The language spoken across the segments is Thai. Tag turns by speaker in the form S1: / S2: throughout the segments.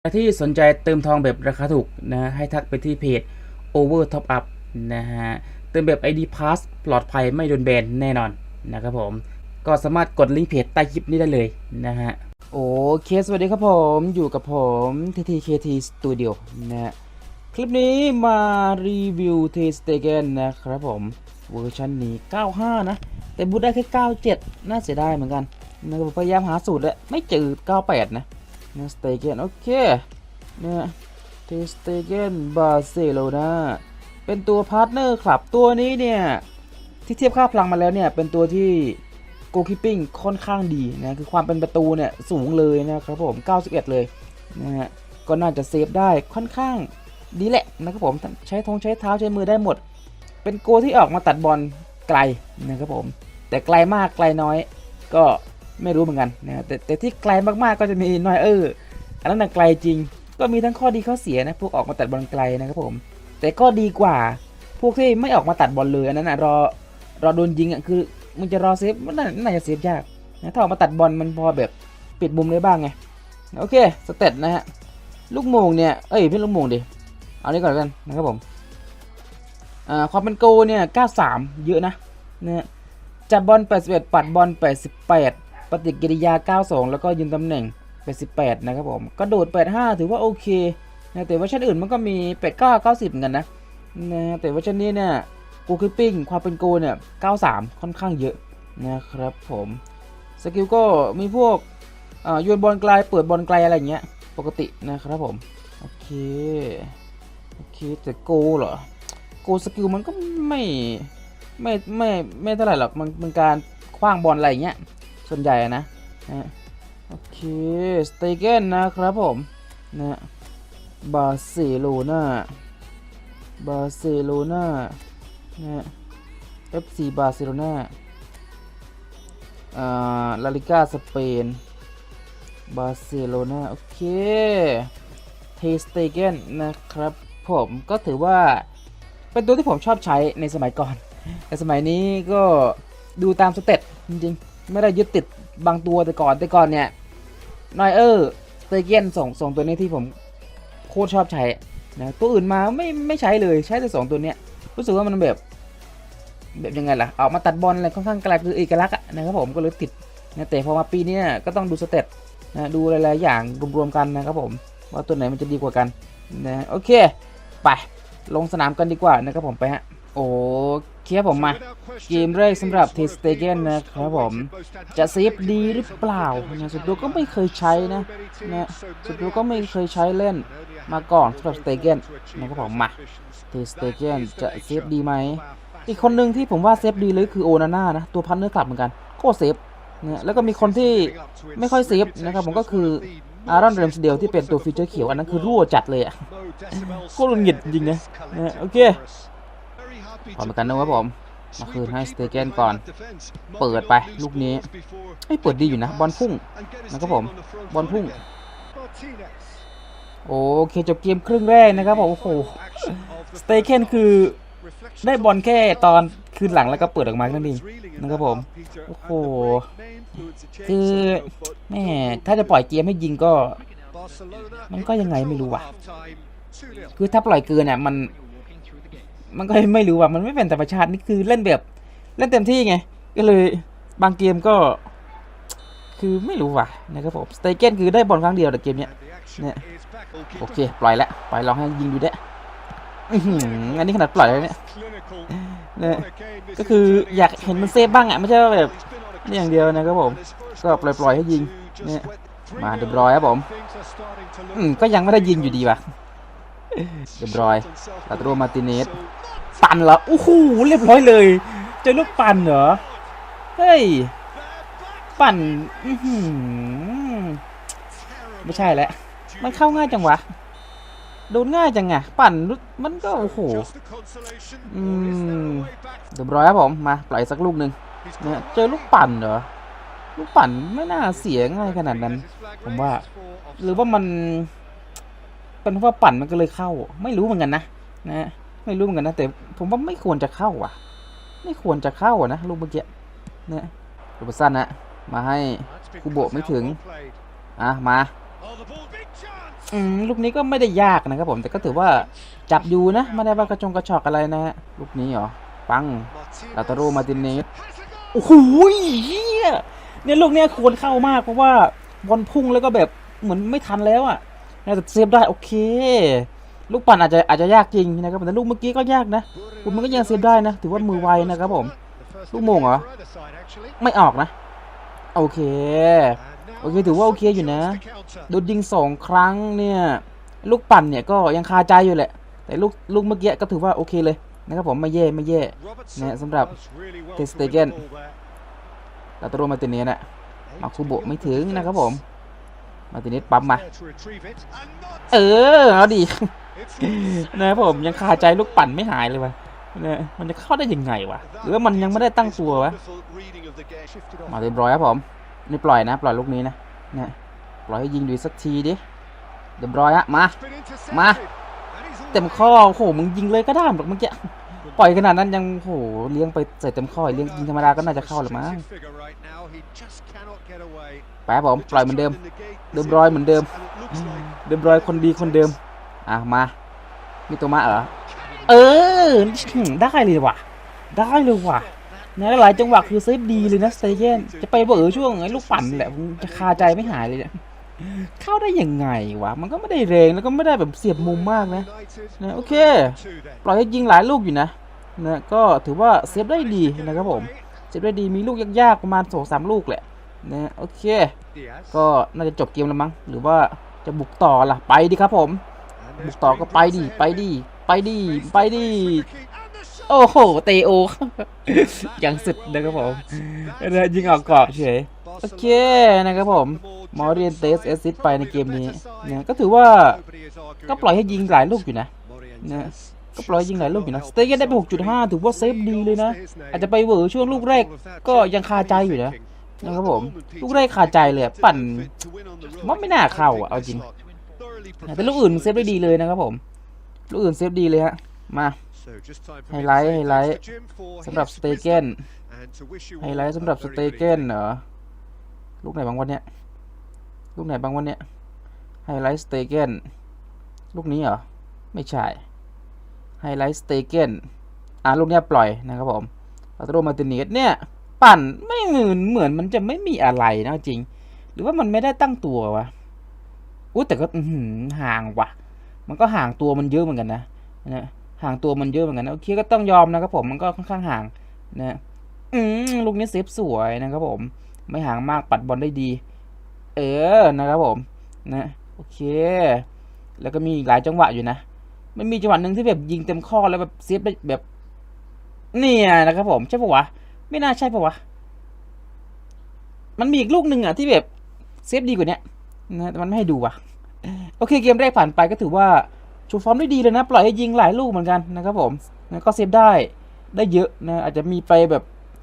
S1: ใครที่สนใจเติมทองแบบราคาถูกนะให้ทักไปที่เพจ Over Top Up นะฮะเติมแบบ ID Pass ปลอดภัยไม่โดนแบนแน่นอนนะครับผม ก็สามารถกดลิงก์เพจใต้คลิปนี้ได้เลยนะฮะโอเคสวัสดีครับผมอยู่กับผม TTKT Studio นะฮะคลิปนี้มารีวิว t a s t e g a n นะครับผมเวอร์ชันนี้ 95 นะ แต่บูทได้แค่ 97 น่าเสียดายเหมือนกันนะผมพยายามหาสูตรแล้วไม่เจอ 98 นะ นะสเตเกนโอเคเนี่ยเทสเตเกนบาเซโลนาเป็นตัวพาร์ทเนอร์คลับตัวนี้เนี่ยที่เทียบค่าพลังมาแล้วเนี่ยเป็นตัวที่โกคิปปิ้งค่อนข้างดีนะคือความเป็นประตูเนี่ยสูงเลยนะครับผม 91 เลยนะฮะก็น่าจะเซฟได้ค่อนข้างดีแหละนะครับผมใช้ทงใช้เท้าใช้มือได้หมด เป็นโกที่ออกมาตัดบอลไกลนะครับผม แต่ไกลมากไกลน้อย ก็ ไม่รู้เหมือนกันนะแต่แต่ที่ไกลมากๆก็จะมีนอยเออร์อันนั้นะไกลจริง ก็มีทั้งข้อดีข้อเสียนะพวกออกมาตัดบอลไกลนะครับผม แต่ก็ดีกว่า พวกที่ไม่ออกมาตัดบอลเลยอันนั้นนะรอรอโดนยิงอะคือมึงจะรอเซฟมันน่าน่าจะเซฟยากนะถ้าออกมาตัดบอลมันพอแบบปิดมุมได้บ้างไงโอเคสเตตนะฮะลูกโมงเนี่ยเอ้ยไม่ลูกโมงดิเอานี้ก่อนกันนะครับผมความเป็นโกเนี่ย 93 เยอะนะเนี่ยจับบอล 81 ปัดบอล 88 ปฏิกิริยา 92 แล้วก็ยืนตำแหน่ง 88 นะครับผม กระโดด 85 ถือว่าโอเคนะแต่เว่าชั้นอื่นมันก็มี 89 90 เหมือนกันนะนะแต่เว่าชั้นนี้เนี่ยกูคิปปิ้งความเป็นโกเนี่ย 93 ค่อนข้างเยอะนะครับผมสกิลก็มีพวกอ่าโยนบอลไกลเปิดบอลไกลอะไรเงี้ยปกตินะครับผมโอเคโอเคแต่โกเหรอโกสกิลมันก็ไม่ไม่ไม่ไม่เท่าไหร่หรอกมันเป็นการคว้างบอลอะไรเงี้ย ส่วนใหญ่นะนะโอเคสเตเกนนะครับผมนะบาร์เซโลนาบาร์เซโลนานะ FC บาร์เซโลนาอ่าลาลิก้าสเปนบาร์เซโลนาโอเคเทสเตเกนนะครับผมก็ถือว่าเป็นตัวที่ผมชอบใช้ในสมัยก่อน แต่สมัยนี้ก็ดูตามสเต็ปจริงๆ ไม่ได้ยึดติดบางตัวแต่ก่อนแต่ก่อนเนี่ยนอยเออร์สเตเกนส่งส่งตัวนี้ที่ผมโคตรชอบใช้นะตัวอื่นมาไม่ไม่ใช้เลยใช้แต่สองตัวเนี้ยรู้สึกว่ามันแบบ แบบยังไงล่ะออกมาตัดบอลอะไรค่อนข้างกลคือเอกลักษณ์นะครับผมก็เลยติดนะแต่พอมาปีนี้ก็ต้องดูสเต็ปนะดูหลายๆอย่างรวมๆกันนะครับผม ว่าตัวไหนมันจะดีกว่ากันนะโอเค ไป ลงสนามกันดีกว่านะครับผมไปฮะโอ เคครับผมมา เกมแรกสำหรับเทสเตเกนนะครับผม จะเซฟดีหรือเปล่านะสุดตัวก็ไม่เคยใช้นะนะสุดตัวก็ไม่เคยใช้เล่นมาก่อนสำหรับสเตเกนนะครับผมมาเทสเตเกนจะเซฟดีไหมอีกคนหนึ่งที่ผมว่าเซฟดีเลยคือโอนาน่านะตัวพันเนื้อกลับเหมือนกันก็เซฟนะแล้วก็มีคนที่ไม่ค่อยเซฟนะครับผมก็คืออารอนเรมส์เดลที่เป็นตัวฟีเจอร์เขียวอันนั้นคือรั่วจัดเลยอะโคตรหงุดหงิดจริงนะนะโอเค พร้อมกันนะครับผมมาคืนให้สเตเกนก่อน เปิดไปลูกนี้เอ้เปิดดีอยู่นะ บอลพุ่งนะครับผม บอลพุ่ง โอเคจบเกมครึ่งแรกนะครับผม โอ้โห สเตเกนคือได้บอลแค่ตอนคืนหลังแล้วก็เปิดออกมาแค่นั่นเองนะครับผม โอ้โห คือแม่ถ้าจะปล่อยเกมให้ยิงก็ มันก็ยังไงไม่รู้ว่ะ คือถ้าปล่อยเกินเนี่ยมัน มันก็ไม่รู้ว่ามันไม่เป็นธรรมชาตินี่คือเล่นแบบ เล่นเต็มที่ไง ก็เลยบางเกมก็ คือไม่รู้ว่ะนะครับผมสเตเกนคือได้บอลครั้งเดียวแต่เกมเนี้ยเนี่ยโอเค ปล่อยแล้วปล่อยลองให้ยิงดูได้อื้อหืออันนี้ขนาดปล่อยแล้วเนี่ยเนี่ยก็คืออยากเห็นมันเซฟบ้างอะไม่ใช่ว่าแบบนี่อย่างเดียวนะครับผมก็ปล่อยปล่อยให้ยิงเนี่ยมาเรียบร้อยครับผมอืมก็ยังไม่ได้ยิงอยู่ดีว่ะเรียบร้อยลาตโรมาติเนส ปั่นเหรอโอ้โหเรียบร้อยเลยเจอลูกปั่นเหรอเฮ้ยปั่นอือหือไม่ใช่แล้วมันเข้าง่ายจังวะโดนง่ายจังอะปั่นมันก็โอ้โหอืมเรียบร้อยครับผมมาปล่อยสักลูกหนึ่งเนี่ยเจอลูกปั่นเหรอลูกปั่นไม่น่าเสียง่ายขนาดนั้น ผมว่า หรือว่ามันเป็นเพราะปั่นมันก็เลยเข้า ไม่รู้เหมือนกันนะนะ ไม่รู้เหมือนกันนะแต่ผมว่าไม่ควรจะเข้าอะ ไม่ควรจะเข้าอะนะลูกเมื่อกี้เนี่ยลูกสั้นนะมาให้คูโบไม่ถึงอะมาอืมลูกนี้ก็ไม่ได้ยากนะครับผมแต่ก็ถือว่าจับอยู่นะไม่ได้ว่ากระจงกระชอกอะไรนะฮะลูกนี้เหรอปังลาตาโรมาตินเนสโอ้โหเฮียเนี่ยลูกเนี้ยควรเข้ามากเพราะว่าบอลพุ่งแล้วก็แบบเหมือนไม่ทันแล้วอะ่ะน่เซฟได้โอเค ลูกปั่นอาจจะอาจจะยากจริงนะครับแต่ลูกเมื่อกี้ก็ยากนะคุณมันก็ยังเซฟได้นะ ถือว่ามือไวนะครับผม ลูกโมงเหรอ ไม่ออกนะ โอเค โอเคถือว่าโอเคอยู่นะ โดนยิงสองครั้งเนี่ย ลูกปั่นเนี่ยก็ยังคาใจอยู่แหละ แต่ลูกลูกเมื่อกี้ก็ถือว่าโอเคเลยนะครับผมไม่แย่ไม่แย่เนี่ยสำหรับ
S2: เท
S1: Ter
S2: ส
S1: Stegen
S2: เตเกน
S1: ลาตาโรมาร์ติเนสน่ะมาคุโบะไม่ถึงนะครับผม มาร์ติเนสปั๊มมา เออเอาดิ นะผมยังคาใจลูกปั่นไม่หายเลยวะเนี่ยมันจะเข้าได้ยังไงวะหรือว่ามันยังไม่ได้ตั้งตัววะมาเรียบร้อยครับผมนี่ปล่อยนะ ปล่อยลูกนี้นะเนี่ยปล่อยให้ยิงดูอีสักทีดิเรียบร้อยฮะมามาเต็มข้อโอ้โหมึงยิงเลยก็ได้หรอกเมื่อกี้ปล่อยขนาดนั้นยังโอ้โหเลี้ยงไปใส่เต็มข้อเลี้ยงยิงธรรมดาก็น่าจะเข้าหรือมั้งไปครับผมปล่อยเหมือนเดิมเรียบร้อยเหมือนเดิมเรียบร้อยคนดีคนเดิม อะมามีตัวมาเหรอเออได้เลยว่ะ ได้เลยว่ะนะหลายจังหวะคือเซฟดีเลยนะเตเยนจะไปเบอร์ช่วงไอ้ลูกปั่นแหละจะคาใจไม่หายเลยเนี่ยเข้าได้ยังไงวะ มันก็ไม่ได้แรงแล้วก็ไม่ได้แบบเสียบมุมมากนะนะโอเค ปล่อยให้ยิงหลายลูกอยู่นะนะก็ถือว่าเซฟได้ดีนะครับผมเซฟได้ดีมีลูกยากๆประมาณสองสามลูกแหละนะโอเค ก็น่าจะจบเกมแล้วมั้งหรือว่าจะบุกต่อล่ะไปดิครับผม บุกต่อก็ไปดิไปดิไปดิไปดิโอ้โหเตโอยังสุดนะครับผมนะยิงออกกรอบเฉยโอเคนะครับผมมอเรียนเตสเอซิสไปในเกมนี้เนี่ยก็ถือว่าก็ปล่อยให้ยิงหลายลูกอยู่นะนะก็ปล่อยยิงหลายลูกอยู่นะสเตเกนได้ไป 6.5 ถือว่าเซฟดีเลยนะ อาจจะไปเวอช่วงลูกแรกก็ยังคาใจอยู่นะนะครับผม ลูกแรกคาใจเลยปั่นว่าไม่น่าเข้าอะเอาจริง แต่ลูกอื่นเซฟได้ดีเลยนะครับผม ลูกอื่นเซฟดีเลยฮะ มา ไฮไลท์ ไฮไลท์สำหรับสเตเกนไฮไลท์สำหรับสเตเกนเหรอ ลูกไหนบางวันเนี้ย ลูกไหนบางวันเนี้ย ไฮไลท์สเตเกนลูกนี้เหรอ ไม่ใช่ ไฮไลท์สเตเกนอ่าลูกเนี้ยปล่อยนะครับผมอัตโนมาติเนสเนี่ยปั่นไม่เหมือนเหมือนมันจะไม่มีอะไรนะจริง หรือว่ามันไม่ได้ตั้งตัววะ อุ้แต่ก็อืห่างว่ะ มันก็ห่างตัวมันเยอะเหมือนกันนะนะห่างตัวมันเยอะเหมือนกันนะโอเคก็ต้องยอมนะครับผมมันก็ค่อนข้างห่างนะอืมลูกนี้เซฟสวยนะครับผม ไม่ห่างมากปัดบอลได้ดี เออนะครับผมนะโอเค แล้วก็มีหลายจังหวะอยู่นะมันมีจังหวะหนึ่งที่แบบยิงเต็มข้อแล้วแบบเซฟได้แบบ เนี่ยนะครับผมใช่ปะวะไม่น่าใช่ปะวะมันมีอีกลูกหนึ่งอะที่แบบเซฟดีกว่าเนี้ นะแต่มันไม่ให้ดูว่ะ โอเคเกมแรกผ่านไปก็ถือว่าชว์ฟอร์มได้ดีเลยนะ ปล่อยให้ยิงหลายลูกเหมือนกันนะครับผมนะก็เซฟได้ได้เยอะนะอาจจะมีไปแบบ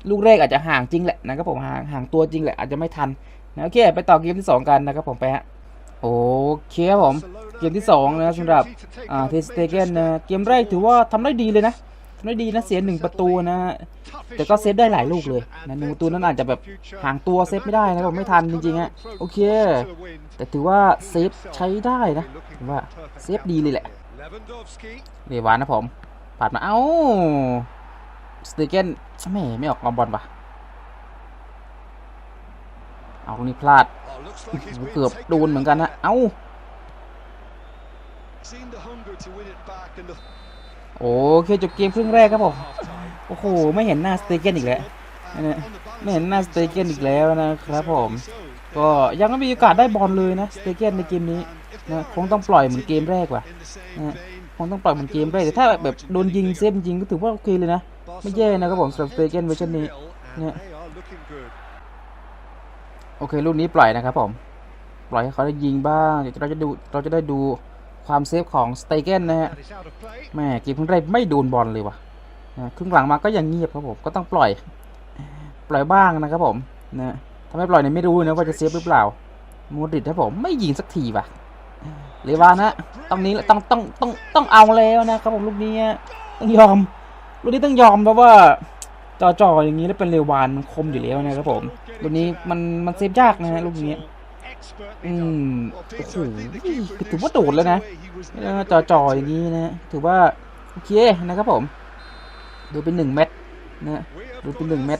S1: ลูกแรกอาจจะห่างจริงแหละนะครับผมห่างห่างตัวจริงแหละอาจจะไม่ทันนะโอเคไปต่อเกมที่สองกันนะครับผมไปฮะโอเคครับผมเกมที่สองนะสำหรับอ่าเทสเตเกนนะเกมแรกถือว่าทำได้ดีเลยนะ ทำได้ดีนะเสียหนึ่งประตูนะแต่ก็เซฟได้หลายลูกเลยนะหนึ่งประตูนั้นอาจจะแบบห่างตัวเซฟไม่ได้นะครับไม่ทันจริงๆฮะโอเค แต่ถือว่าเซฟใช้ได้นะว่าเซฟดีเลยแหละเรวานนะผมปาดมาเอ้าสเตเกนแม่ไม่ออกลอบอลปะเอาตรงนี้พลาดเกือบโดนเหมือนกันนะเอ้า โอเคจบเกมครึ่งแรกครับผมโอ้โหไม่เห็นหน้าสเตเกนอีกแล้วไม่เห็นหน้าสเตเกนอีกแล้วนะครับผมก็ยังไม่มีโอกาสได้บอลเลยนะสเตเกนในเกมนี้นะคงต้องปล่อยเหมือนเกมแรกว่ะนะคงต้องปล่อยเหมือนเกมแรกแต่ถ้าแบบโดนยิงเซฟจริงก็ถือว่าโอเคเลยนะ ไม่แย่นะครับผมสำหรับสเตเกนเวอร์ชันนี้เนี่ยโอเคลูกนี้ปล่อยนะครับผม ปล่อยให้เขาได้ยิงบ้างเดี๋ยวเราจะดูเราจะได้ดู ความเซฟของสเตเกนนะฮะแม่เกมครึ่งแรกไม่โดนบอลเลยว่ะนะครึ่งหลังมาก็ยังเงียบครับผมก็ต้องปล่อย ปล่อยบ้างนะครับผมนะถ้าไม่ปล่อยเนี่ยไม่รู้นะว่าจะเซฟหรือเปล่าโมดริดครับผมไม่ยิงสักทีว่ะเลวานะตรงนี้ต้องต้องต้องต้องเอาแล้วนะครับผมลูกนี้ต้องยอมลูกนี้ต้องยอมเพราะว่าจ่อๆอย่างนี้แล้วเป็นเลวานมันคมอยู่แล้วนะครับผมลูกนี้มันมันเซฟยากนะฮะลูกนี้ อืมโอ้โหถือว่าโดดแล้วนะเออจ่อๆอย่างนี้นะ ถือว่า โอเคนะครับผม ดูเป็นหนึ่งเม็ดนะดูเป็นหนึ่งเม็ด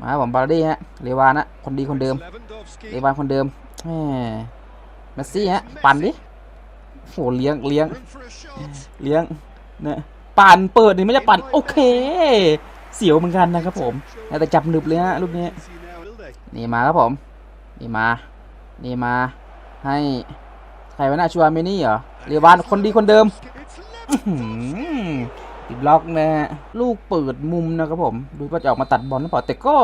S1: มาครับผมบาร์ดี้ฮะเลวานนะคนดีคนเดิมเลวานคนเดิมแหมเมสซี่ฮะปั่นดิโหเลี้ยงเลี้ยงเลี้ยงนะปั่นเปิดนี่ไม่ได้ปั่นโอเค เสียวเหมือนกันนะครับผมแต่จับหนึบเลยฮะลูกนี้นี่มาครับผมนี่มา นี่มา ให้ใครวะน่าชัวร์เมนี่เหรอเรวานคนดีคนเดิมติดล็อกนะฮะลูกเปิดมุมนะครับผม ดูว่าจะออกมาตัดบอลหรือเปล่าแต่ก็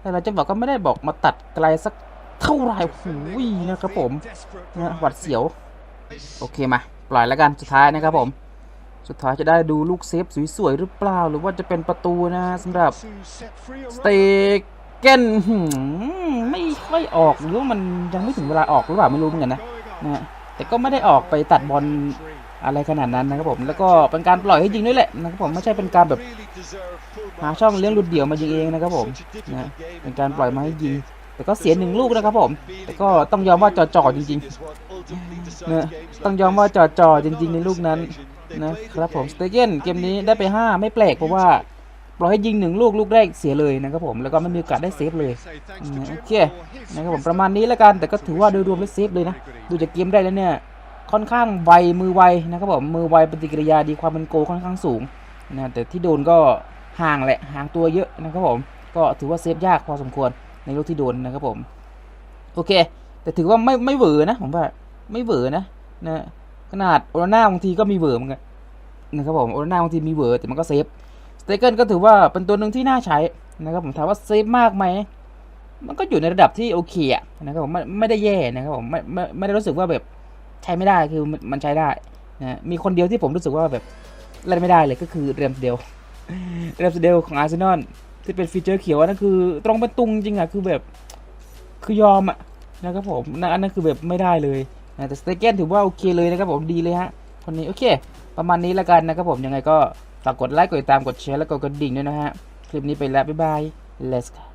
S1: แต่เราจะบอกก็ไม่ได้บอกมาตัดไกลสักเท่าไหร่หูยนะครับผมนะหวัดเสียว โอเคมา ปล่อยแล้วกันสุดท้ายนะครับผม สุดท้ายจะได้ดูลูกเซฟสวยๆหรือเปล่า หรือว่าจะเป็นประตูนะสำหรับสเตก เกนไม่ค่อยออกหรือว่ามันยังไม่ถึงเวลาออกหรือเปล่าไม่รู้เหมือนกันนะนะแต่ก็ไม่ได้ออกไปตัดบอลอะไรขนาดนั้นนะครับผมแล้วก็เป็นการปล่อยให้ยิงด้วยแหละนะครับผมไม่ใช่เป็นการแบบหาช่องเลี้ยงลุดเดี่ยวมายิงเองนะครับผมนะเป็นการปล่อยมาให้ยิงแต่ก็เสียหนึ่งลูกนะครับผม แต่ก็ต้องยอมว่าจ่อจริงๆนะต้องยอมว่าจ่อจริง ๆ ในลูกนั้นนะครับผมสเตเกนเกมนี้ได้ไป 5 ไม่แปลกเพราะว่า ปล่อยให้ยิงหนึ่งลูกลูกแรกเสียเลยนะครับผมแล้วก็ไม่มีโอกาสได้เซฟเลยโอเคนะครับผมประมาณนี้แล้วกันแต่ก็ถือว่าโดยรวมแล้วเซฟเลยนะดูจากเกมได้แล้วเนี่ยค่อนข้างไวมือไวนะครับผมมือไวปฏิกิริยาดีความเป็นโกค่อนข้างสูงนะแต่ที่โดนก็ห่างแหละห่างตัวเยอะนะครับผมก็ถือว่าเซฟยากพอสมควรในลูกที่โดนนะครับผมโอเค แต่ถือว่าไม่ไม่เหวอนะผมว่าไม่เหวอนะนะขนาดโอนาน่าบางทีก็มีเหวอเหมือนกันนะครับผมโอนาน่าบางทีมีเหวอแต่มันก็เซฟ สเตเกิลก็ถือว่าเป็นตัวหนึ่งที่น่าใช้นะครับผมถามว่าเซฟมากไหมมันก็อยู่ในระดับที่โอเคอะนะครับผมไม่ไม่ได้แย่นะครับผมไม่ไม่ไม่ได้รู้สึกว่าแบบใช้ไม่ได้คือมันใช้ได้นะมีคนเดียวที่ผมรู้สึกว่าแบบเล่นไม่ได้เลยก็คือเรมสเดลเรมสเดลของอาร์เซนอลที่เป็นฟีเจอร์เขียวนั่นคือ ตรงเป็นตุงจริงอะคือแบบคือยอมอะนะครับผมนั่นอันนั้นคือแบบไม่ได้เลยนะแต่สเตเกนถือว่าโอเคเลยนะครับผมดีเลยฮะคนนี้โอเค ประมาณนี้ล้วกันนะครับผมยังไงก็ ฝากกดไลค์ กดติดตาม กดแชร์ และกดกระดิ่งด้วยนะฮะ คลิปนี้ไปแล้ว บ๊ายบาย let's go